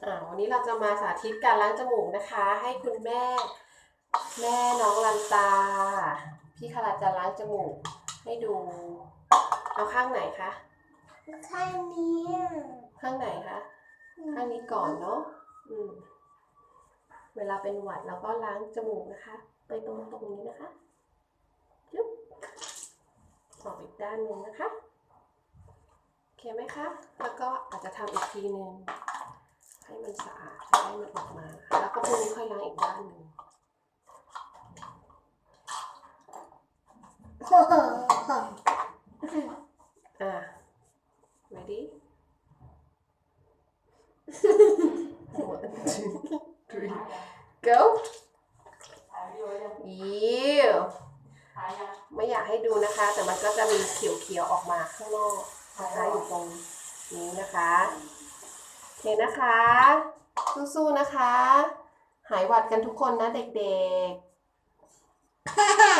อ่าวันนี้เราจะมาสาธิตการล้างจมูกนะคะ ให้คุณแม่ แม่น้องลันตา พี่คาราจะล้างจมูกให้ดู เอาข้างไหนคะ ข้างนี้อะข้างไหนคะ ข้างนี้ก่อนเนาะอืมเวลาเป็นหวัดเราก็ล้างจมูกนะคะ ไปตรงตรงนี้นะคะจุ๊บออกอีกด้านหนึ่งนะคะ โอเคไหมคะ แล้วก็อาจจะทำอีกทีหนึ่งให้ มันสะอาดให้มันออกมานะคะแล้วก็พรุ่งนี้ค่อยล้างอีกด้านหนึ่งโอ้โหอ่า ready one two three go ยิวไม่อยากให้ดูนะคะ แต่มันก็จะมีเขียวๆออกมาข้างนอกนะคะอยู่ตรงนี้นะคะ โอเคนะคะ สู้ๆนะคะ หายหวัดกันทุกคนนะเด็กๆ